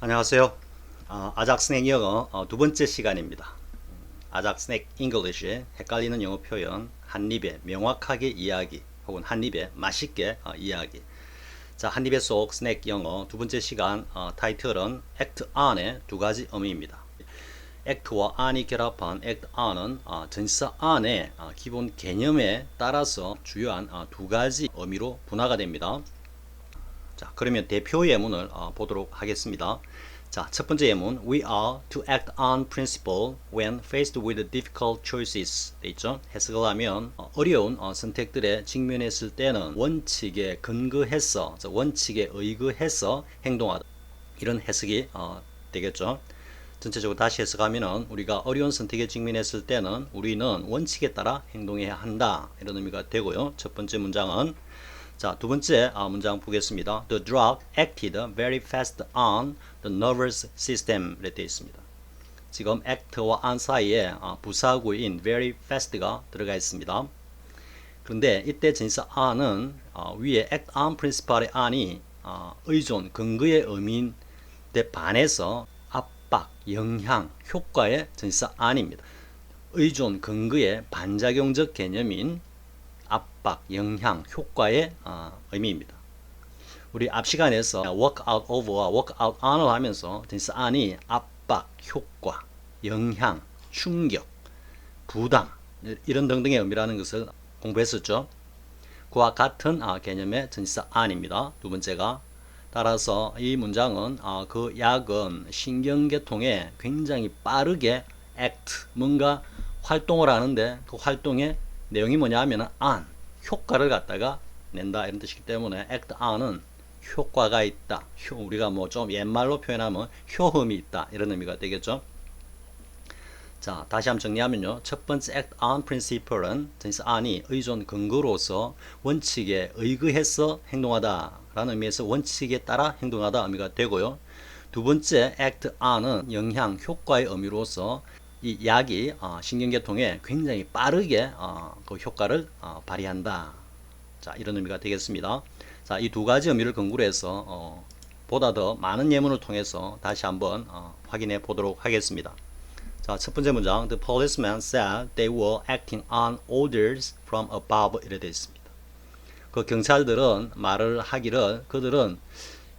안녕하세요. 어, 아작 스낵 영어 어, 두 번째 시간입니다. 아작 스낵 잉글리쉬의 헷갈리는 영어 표현 한 입에 명확하게 이야기 혹은 한 입에 맛있게 어, 이야기. 자, 한 입에 속 스낵 영어 두 번째 시간 어, 타이틀은 act on의 두 가지 의미입니다. act와 on이 결합한 어, 전치사 on의 어, 기본 개념에 따라서 주요한 어, 두 가지 의미로 분화가 됩니다. 자, 그러면 대표 예문을 어, 보도록 하겠습니다. 자, 첫 번째 예문. We are to act on principle when faced with difficult choices. 돼 있죠? 해석을 하면 어, 어려운 어, 선택들에 직면했을 때는 원칙에 근거해서, 저 원칙에 의거해서 행동하다. 이런 해석이 어, 되겠죠. 전체적으로 다시 해석하면은 우리가 어려운 선택에 직면했을 때는 우리는 원칙에 따라 행동해야 한다. 이런 의미가 되고요. 첫 번째 문장은 자, 두 번째 아, 문장 보겠습니다. The drug acted very fast on the nervous system. 이렇게 되어 있습니다. 지금 act와 on 사이에 아, 부사구인 very fast가 들어가 있습니다. 그런데 이때 전사 on은 아, 위에 act on principle의 on이 아, 의존, 근거의 의미인데 반해서 압박, 영향, 효과의 전사 on입니다. 의존, 근거의 반작용적 개념인 압박, 영향, 효과의 어, 의미입니다. 우리 앞 시간에서 work out over와 work out on을 하면서 tense on이 압박, 효과, 영향, 충격, 부담 이런 등등의 의미라는 것을 공부했었죠. 그와 같은 아, 개념의 전치사 on입니다. 두 번째가 따라서 이 문장은 아, 그 약은 신경계통에 굉장히 빠르게 act 뭔가 활동을 하는데 그 활동의 내용이 뭐냐 하면은 on 효과를 갖다가 낸다 이런 뜻이기 때문에 act on은 효과가 있다. 효, 우리가 뭐 좀 옛말로 표현하면 효험이 있다 이런 의미가 되겠죠. 자, 다시 한번 정리하면요. 첫 번째 act on principle은 전체 on이 의존 근거로서 원칙에 의거해서 행동하다 라는 의미에서 원칙에 따라 행동하다 의미가 되고요. 두 번째 act on은 영향, 효과의 의미로서 이 약이 어, 신경계통에 굉장히 빠르게 어, 그 효과를 어, 발휘한다. 자, 이런 의미가 되겠습니다. 자, 이 두 가지 의미를 근거로 해서 어, 보다 더 많은 예문을 통해서 다시 한번 어, 확인해 보도록 하겠습니다. 자, 첫 번째 문장. The policeman said they were acting on orders from above. 이렇게 되어 있습니다. 그 경찰들은 말을 하기를 그들은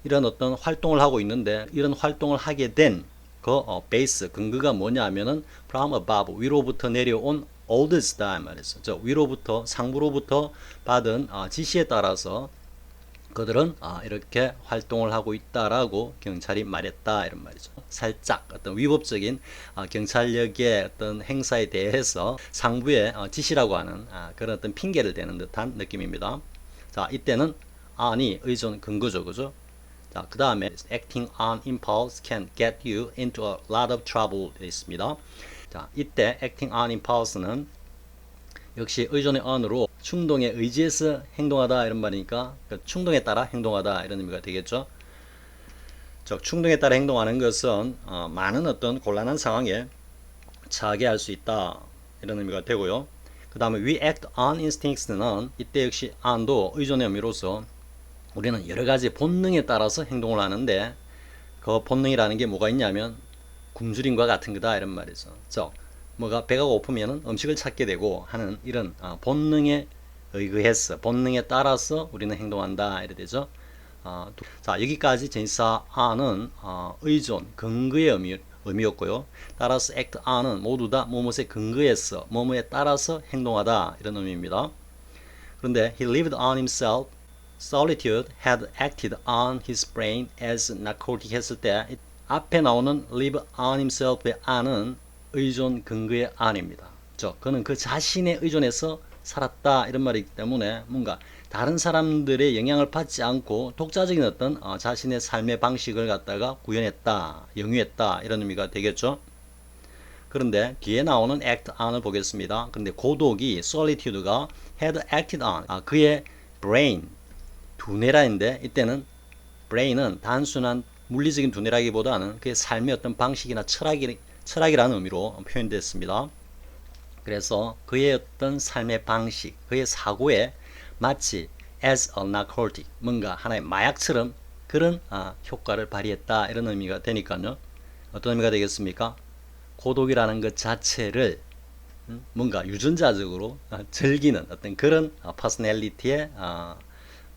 이런 어떤 활동을 하고 있는데 이런 활동을 하게 된 그 어, 베이스 근거가 뭐냐 하면은 from above 위로부터 내려온 orders다 말했어. 저 위로부터 상부로부터 받은 어, 지시에 따라서 그들은 아, 이렇게 활동을 하고 있다라고 경찰이 말했다 이런 말이죠. 살짝 어떤 위법적인 아, 경찰력의 어떤 행사에 대해서 상부의 어, 지시라고 하는 아, 그런 어떤 핑계를 대는 듯한 느낌입니다. 자 이때는 아니 의존 근거죠, 그죠? 자, 그 다음에 acting on impulse can get you into a lot of trouble 있습니다. 자, 이때 acting on impulse는 역시 의존의 on으로 충동에 의지해서 행동하다 이런 말이니까 그 충동에 따라 행동하다 이런 의미가 되겠죠. 즉 충동에 따라 행동하는 것은 어, 많은 어떤 곤란한 상황에 처하게 할 수 있다 이런 의미가 되고요. 그 다음에 we act on instincts는 이때 역시 on도 의존의 의미로서 우리는 여러 가지 본능에 따라서 행동을 하는데 그 본능이라는 게 뭐가 있냐면 굶주림과 같은 거다 이런 말이죠. 즉 뭐가 배가 고프면은 음식을 찾게 되고 하는 이런 어, 본능에 의거해서 본능에 따라서 우리는 행동한다 이래 되죠. 어, 또- 자 여기까지 전사 on은 어, 의존 근거의 의미 의미였고요. 따라서 act on은 모두 다 뭐뭇에 근거해서 뭐뭐에 따라서 행동하다 이런 의미입니다. 그런데 he lived on himself solitude had acted on his brain as narcotic 했을 때 이- 앞에 나오는 live on himself의 on은 의존 근거의 on입니다. 저 그는 그 자신의 의존에서 살았다 이런 말이기 때문에 뭔가 다른 사람들의 영향을 받지 않고 독자적인 어떤 어, 자신의 삶의 방식을 갖다가 구현했다, 영위했다 이런 의미가 되겠죠. 그런데 뒤에 나오는 act on을 보겠습니다. 그런데 고독이 solitude가 had acted on 아, 그의 brain 두뇌라인데 이때는 brain은 단순한 물리적인 두뇌라기보다는 그의 삶의 어떤 방식이나 철학이, 철학이라는 의미로 표현됐습니다. 그래서 그의 어떤 삶의 방식, 그의 사고에 마치 as a narcotic, 뭔가 하나의 마약처럼 그런 아, 효과를 발휘했다 이런 의미가 되니까요. 어떤 의미가 되겠습니까? 고독이라는 것 자체를 음, 뭔가 유전자적으로 아, 즐기는 어떤 그런 아, 퍼스널리티의 아,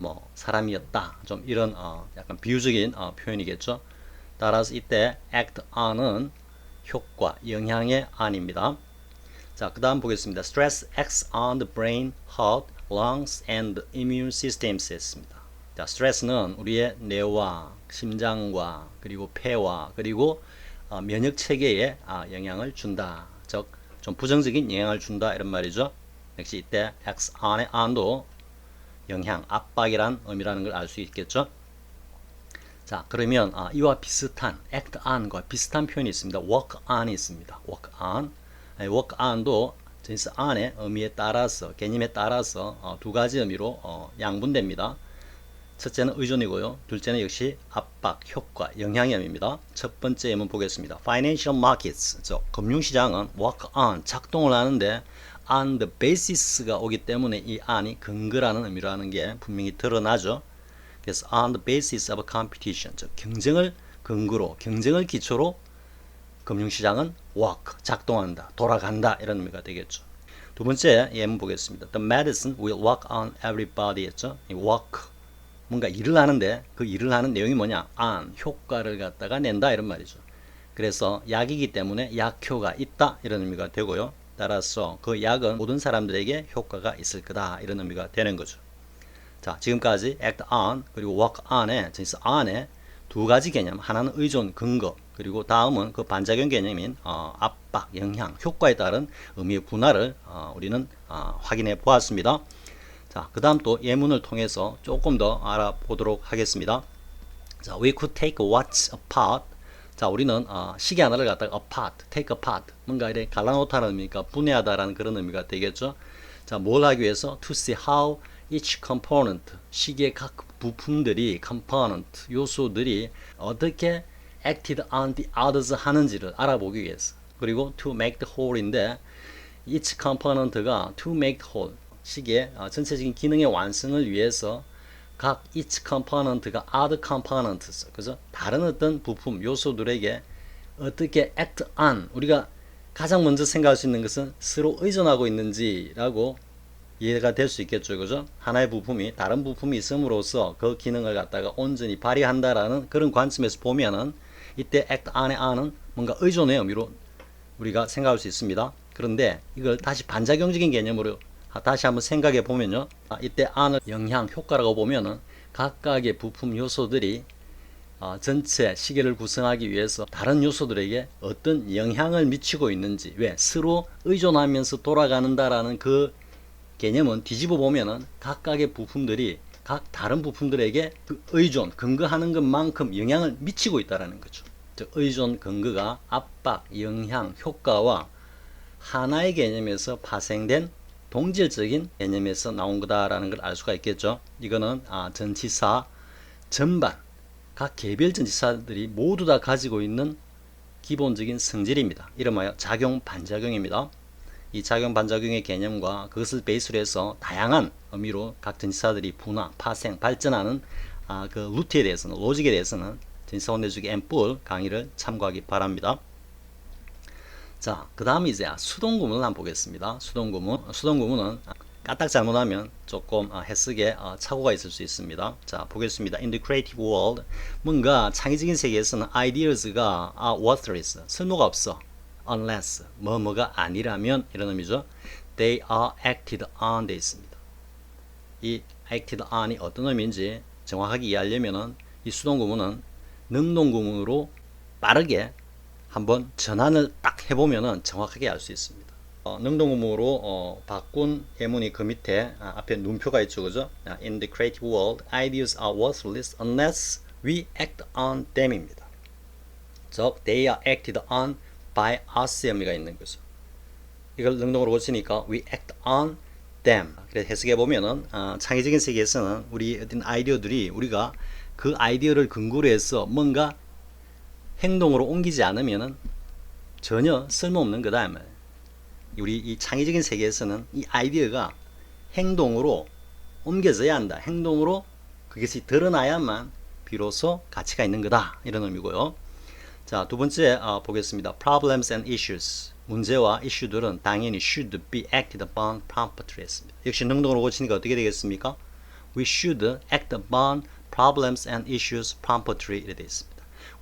뭐 사람이었다. 좀 이런 어, 약간 비유적인 어, 표현이겠죠. 따라서 이때 act on은 효과, 영향의 on입니다. 자, 그 다음 보겠습니다. Stress acts on the brain, heart, lungs, and immune systems 했습니다. 자, 스트레스는 우리의 뇌와 심장과 그리고 폐와 그리고 어, 면역 체계에 아, 영향을 준다. 즉, 좀 부정적인 영향을 준다 이런 말이죠. 역시 이때 acts on의 on도 영향, 압박이란 의미라는 걸 알 수 있겠죠. 자, 그러면 아, 이와 비슷한 act on과 비슷한 표현이 있습니다. work on이 있습니다. work on. 아니, work on도 진스 on의 의미에 따라서 개념에 따라서 어, 두 가지 의미로 어, 양분됩니다. 첫째는 의존이고요. 둘째는 역시 압박, 효과, 영향의 의미입니다. 첫 번째 예문 보겠습니다. Financial markets, 저 금융시장은 work on, 작동을 하는데 on the basis가 오기 때문에 이 on이 근거라는 의미로 하는 게 분명히 드러나죠. 그래서 on the basis of competition, 즉 경쟁을 근거로, 경쟁을 기초로 금융시장은 work, 작동한다, 돌아간다 이런 의미가 되겠죠. 두 번째 예문 보겠습니다. The medicine will work on everybody 했죠. 이 work 뭔가 일을 하는데 그 일을 하는 내용이 뭐냐? on 효과를 갖다가 낸다 이런 말이죠. 그래서 약이기 때문에 약효가 있다 이런 의미가 되고요. 따라서 그 약은 모든 사람들에게 효과가 있을 거다 이런 의미가 되는 거죠. 자, 지금까지 act on 그리고 work on에 진짜 on에 두 가지 개념, 하나는 의존, 근거, 그리고 다음은 그 반작용 개념인 어, 압박, 영향, 효과에 따른 의미의 분할을 어, 우리는 어, 확인해 보았습니다. 자, 그 다음 또 예문을 통해서 조금 더 알아보도록 하겠습니다. 자, we could take watch apart. 자, 우리는 어, 시계 하나를 갖다가 apart, take apart, 뭔가 이렇게 갈라놓다는 의미가 분해하다라는 그런 의미가 되겠죠. 자, 뭘 하기 위해서? To see how each component, 시계의 각 부품들이, component, 요소들이 어떻게 acted on the others 하는지를 알아보기 위해서. 그리고 to make the whole인데, each component가 to make whole, 시계 어, 전체적인 기능의 완성을 위해서 각 each component가 other components, 그죠? 다른 어떤 부품, 요소들에게 어떻게 act on, 우리가 가장 먼저 생각할 수 있는 것은 서로 의존하고 있는지라고 이해가 될 수 있겠죠. 그죠? 하나의 부품이 다른 부품이 있음으로써 그 기능을 갖다가 온전히 발휘한다라는 그런 관점에서 보면은 이때 act on의 on은 뭔가 의존의 의미로 우리가 생각할 수 있습니다. 그런데 이걸 다시 반작용적인 개념으로 다시 한번 생각해 보면요. 아, 이때 on을 영향, 효과라고 보면은 각각의 부품 요소들이 어, 전체 시계를 구성하기 위해서 다른 요소들에게 어떤 영향을 미치고 있는지 왜 서로 의존하면서 돌아가는다라는 그 개념은 뒤집어 보면은 각각의 부품들이 각 다른 부품들에게 그 의존 근거하는 것만큼 영향을 미치고 있다라는 거죠. 즉 의존 근거가 압박, 영향, 효과와 하나의 개념에서 파생된 동질적인 개념에서 나온 거다라는 걸 알 수가 있겠죠. 이거는 아, 전치사 전반 각 개별 전치사들이 모두 다 가지고 있는 기본적인 성질입니다. 이름하여 작용 반작용입니다. 이 작용 반작용의 개념과 그것을 베이스로 해서 다양한 의미로 각 전치사들이 분화, 파생, 발전하는 아, 그 루트에 대해서는 로직에 대해서는 전치사 원내주기 앰플 강의를 참고하기 바랍니다. 자, 그 다음 이제 수동 구문을 한번 보겠습니다. 수동 구문. 수동 구문은 까딱 잘못하면 조금 어, 해석에 어, 착오가 있을 수 있습니다. 자, 보겠습니다. In the creative world, 뭔가 창의적인 세계에서는 ideas가 are worthless, 쓸모가 없어. unless, 뭐뭐가 아니라면 이런 의미죠. They are acted on 돼 있습니다. 이 acted on이 어떤 의미인지 정확하게 이해하려면은 이 수동 구문은 능동 구문으로 빠르게 한번 전환을 딱 해보면은 정확하게 알 수 있습니다. 어, 능동구문으로 어, 바꾼 예문이 그 밑에 아, 앞에 눈표가 있죠, 그죠? 아, In the creative world, ideas are worthless unless we act on them입니다. 즉, they are acted on by us의 의미가 있는 거죠. 이걸 능동으로 고치니까 we act on them. 그래서 해석해 보면은 어, 창의적인 세계에서는 우리 어떤 아이디어들이 우리가 그 아이디어를 근거로 해서 뭔가 행동으로 옮기지 않으면은 전혀 쓸모없는 거다. 우리 이 창의적인 세계에서는 이 아이디어가 행동으로 옮겨져야 한다. 행동으로 그것이 드러나야만 비로소 가치가 있는 거다 이런 의미고요. 자, 두 번째 어, 보겠습니다. Problems and issues. 문제와 이슈들은 당연히 should be acted upon promptly 했습니다. 역시 능동으로 고치니까 어떻게 되겠습니까? We should act upon problems and issues promptly 이렇게 되어 있습니다.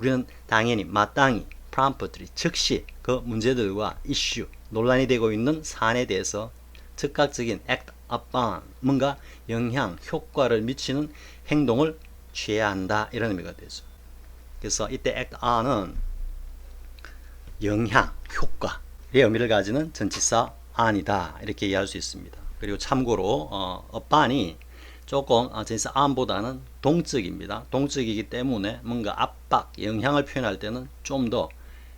우리는 당연히 마땅히 promptly 즉시 그 문제들과 이슈 논란이 되고 있는 사안에 대해서 즉각적인 act upon 뭔가 영향 효과를 미치는 행동을 취해야 한다 이런 의미가 되죠. 그래서 이때 act on은 영향, 효과의 의미를 가지는 전치사 on이다 이렇게 이해할 수 있습니다. 그리고 참고로 어, upon이 조금 어, 전치사 on보다는 동적입니다. 동적이기 때문에 뭔가 압박, 영향을 표현할 때는 좀 더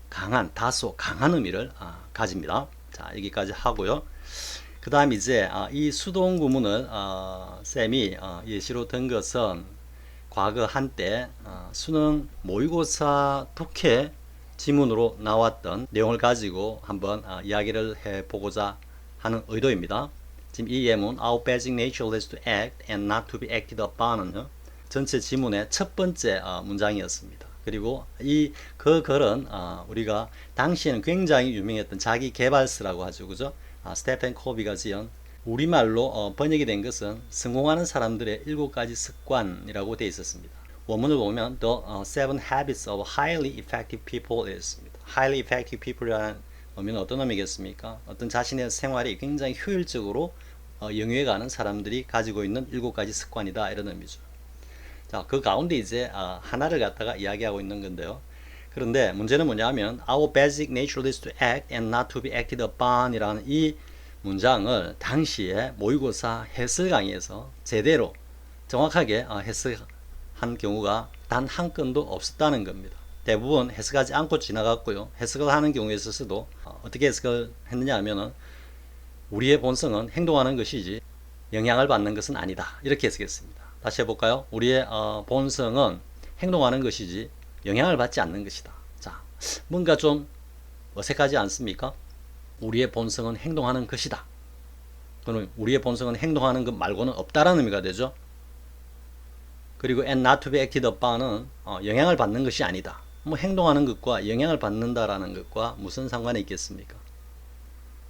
강한, 다소 강한 의미를 아, 가집니다. 자 여기까지 하고요. 그 다음 이제 아, 이 수동 구문을 어, 쌤이 어, 예시로 든 것은 과거 한때 어, 수능 모의고사 독해 지문으로 나왔던 내용을 가지고 한번 어, 이야기를 해보고자 하는 의도입니다. 지금 이 예문 Our basic nature is to act and not to be acted upon은 전체 지문의 첫 번째 어, 문장이었습니다. 그리고 이 그 글은 어, 우리가 당시에는 굉장히 유명했던 자기 개발서라고 하죠, 그죠? 아, 스테펜 코비가 지은 우리말로 어, 번역이 된 것은 성공하는 사람들의 일곱 가지 습관이라고 되어 있었습니다. 원문을 보면 The Seven Habits of Highly Effective People 있습니다. Highly Effective People이라는 의미는 어떤 의미겠습니까? 어떤 자신의 생활이 굉장히 효율적으로 어, 영위해가는 사람들이 가지고 있는 일곱 가지 습관이다 이런 의미죠. 자, 그 가운데 이제 아, 하나를 갖다가 이야기하고 있는 건데요. 그런데 문제는 뭐냐면 Our basic nature is to act and not to be acted upon 이라는 이 문장을 당시에 모의고사 해설 강의에서 제대로 정확하게 어, 해석한 경우가 단 한 건도 없었다는 겁니다. 대부분 해석하지 않고 지나갔고요. 해석을 하는 경우에 있어서도 어, 어떻게 해석을 했느냐 하면은 우리의 본성은 행동하는 것이지 영향을 받는 것은 아니다. 이렇게 해석했습니다. 다시 해볼까요? 우리의 어, 본성은 행동하는 것이지 영향을 받지 않는 것이다. 자, 뭔가 좀 어색하지 않습니까? 우리의 본성은 행동하는 것이다. 그러면 우리의 본성은 행동하는 것 말고는 없다라는 의미가 되죠. 그리고 and not to be acted upon은 어, 영향을 받는 것이 아니다. 뭐 행동하는 것과 영향을 받는다라는 것과 무슨 상관이 있겠습니까?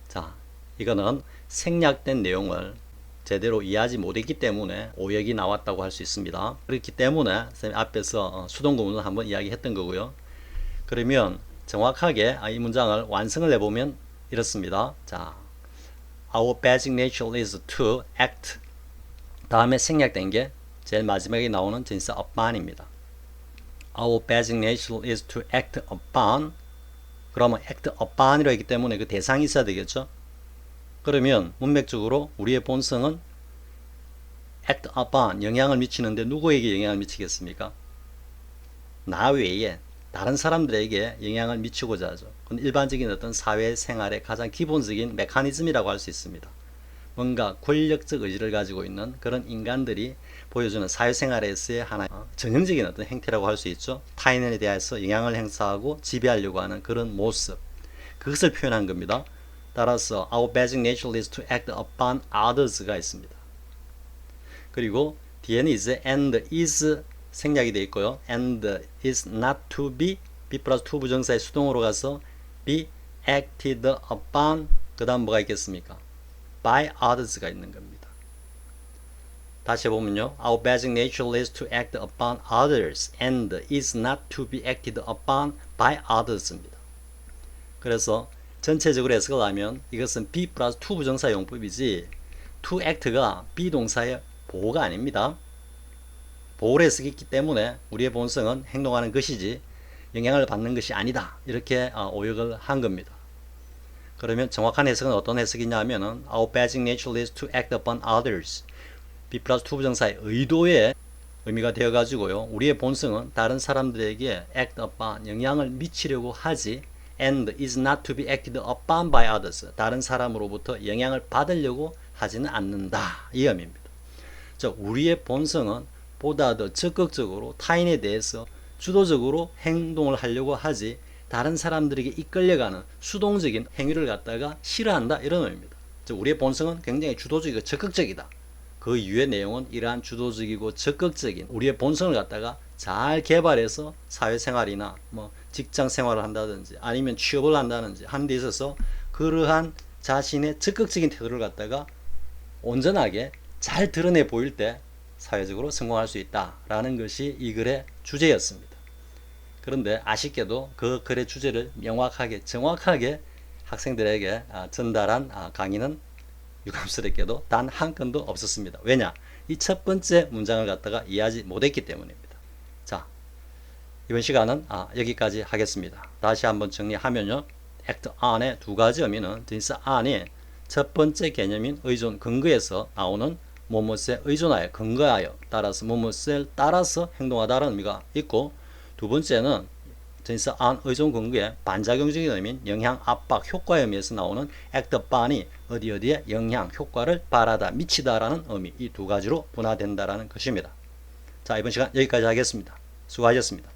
자, 이거는 생략된 내용을 제대로 이해하지 못했기 때문에 오역이 나왔다고 할 수 있습니다. 그렇기 때문에 선생님 앞에서 어, 수동 구문을 한번 이야기했던 거고요. 그러면 정확하게 아, 이 문장을 완성을 해보면 이렇습니다. 자, Our basic nature is to act. 다음에 생략된 게 제일 마지막에 나오는 전사 upon입니다. Our basic nature is to act upon. 그러면 act upon이라고 했기 때문에 그 대상이 있어야 되겠죠? 그러면 문맥적으로 우리의 본성은 act upon 영향을 미치는데 누구에게 영향을 미치겠습니까? 나 외에 다른 사람들에게 영향을 미치고자 하죠. 그건 일반적인 어떤 사회 생활의 가장 기본적인 메커니즘이라고 할 수 있습니다. 뭔가 권력적 의지를 가지고 있는 그런 인간들이 보여주는 사회생활에서의 하나의 어, 전형적인 어떤 행태라고 할 수 있죠. 타인에 대해서 영향을 행사하고 지배하려고 하는 그런 모습. 그것을 표현한 겁니다. 따라서 our basic nature is to act upon others가 있습니다. 그리고 뒤에는 이제 and is 생략이 되어 있고요. and is not to be be 플러스 to 부정사의 수동으로 가서 be acted upon 그 다음 뭐가 있겠습니까? by others가 있는 겁니다. 다시 해보면요. Our basic nature is to act upon others and is not to be acted upon by others입니다. 그래서 전체적으로 해석을 하면 이것은 be 플러스 to 부정사 용법이지 to act가 비동사의 보호가 아닙니다. 보호를 쓰기 때문에 우리의 본성은 행동하는 것이지 영향을 받는 것이 아니다. 이렇게 어, 오역을 한 겁니다. 그러면 정확한 해석은 어떤 해석이냐 하면은 Our basic nature is to act upon others. be 플러스 to 부정사의 의도의 의미가 되어 가지고요. 우리의 본성은 다른 사람들에게 act upon 영향을 미치려고 하지 and is not to be acted upon by others. 다른 사람으로부터 영향을 받으려고 하지는 않는다. 이 의미입니다. 즉 우리의 본성은 보다 더 적극적으로 타인에 대해서 주도적으로 행동을 하려고 하지 다른 사람들에게 이끌려가는 수동적인 행위를 갖다가 싫어한다 이런 의미입니다. 즉 우리의 본성은 굉장히 주도적이고 적극적이다. 그 이유의 내용은 이러한 주도적이고 적극적인 우리의 본성을 갖다가 잘 개발해서 사회생활이나 뭐 직장 생활을 한다든지 아니면 취업을 한다든지 하는 데 있어서 그러한 자신의 적극적인 태도를 갖다가 온전하게 잘 드러내 보일 때 사회적으로 성공할 수 있다라는 것이 이 글의 주제였습니다. 그런데 아쉽게도 그 글의 주제를 명확하게 정확하게 학생들에게 아, 전달한 아, 강의는 유감스럽게도 단 한 건도 없었습니다. 왜냐? 이 첫 번째 문장을 갖다가 이해하지 못했기 때문입니다. 자, 이번 시간은 아, 여기까지 하겠습니다. 다시 한번 정리하면요. act on의 두 가지 의미는 진짜 on이 첫 번째 개념인 의존 근거에서 나오는 뭐뭇에 의존하여 근거하여 따라서 뭐뭇을 따라서 행동하다라는 의미가 있고 두 번째는 진짜 안 의존 근거의 반작용적인 의미인 영향 압박 효과의 의미에서 나오는 act upon이 어디 어디에 영향 효과를 발하다 미치다라는 의미 이 두 가지로 분화된다라는 것입니다. 자 이번 시간 여기까지 하겠습니다. 수고하셨습니다.